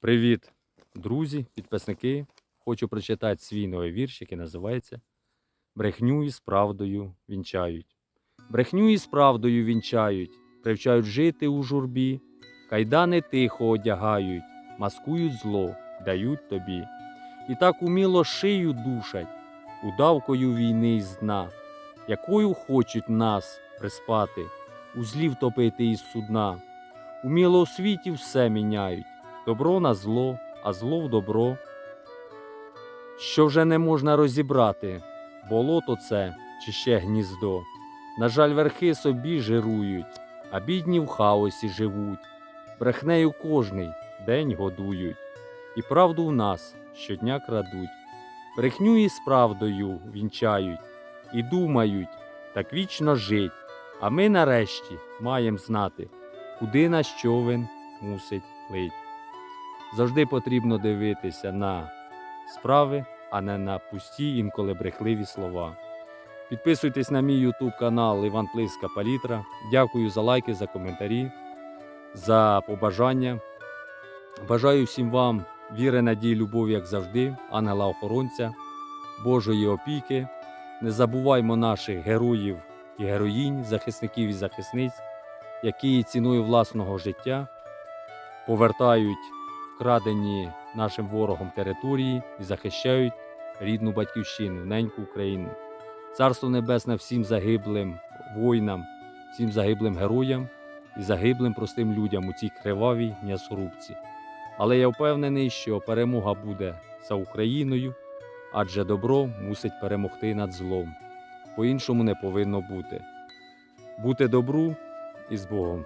Привіт, друзі, підписники. Хочу прочитати свій новий вірш, який називається Брехню із правдою вінчають. Брехню із правдою вінчають, привчають жити у журбі, кайдани тихо одягають, маскують зло, дають тобі. І так уміло шию душать, удавкою війни із дна, якою хочуть нас приспати, у злі втопити із судна. Уміло у світі все міняють добро на зло, а зло в добро. Що вже не можна розібрати, болото це чи ще гніздо. На жаль, верхи собі жирують, а бідні в хаосі живуть. Брехнею кожний день годують, і правду в нас щодня крадуть. Брехню із правдою вінчають, і думають, так вічно жить. А ми нарешті маєм знати, куди наш човен мусить плить. Завжди потрібно дивитися на справи, а не на пусті, інколи брехливі слова. Підписуйтесь на мій YouTube канал Іван Плиска Палітра. Дякую за лайки, за коментарі, за побажання. Бажаю всім вам віри, надії, любові, як завжди, ангела-охоронця, Божої опіки. Не забуваймо наших героїв і героїнь, захисників і захисниць, які ціною власного життя повертають вкрадені нашим ворогом території і захищають рідну батьківщину, неньку Україну. Царство Небесне всім загиблим воїнам, всім загиблим героям і загиблим простим людям у цій кривавій м'ясорубці. Але я впевнений, що перемога буде за Україною, адже добро мусить перемогти над злом. По-іншому не повинно бути. Бути добру і з Богом.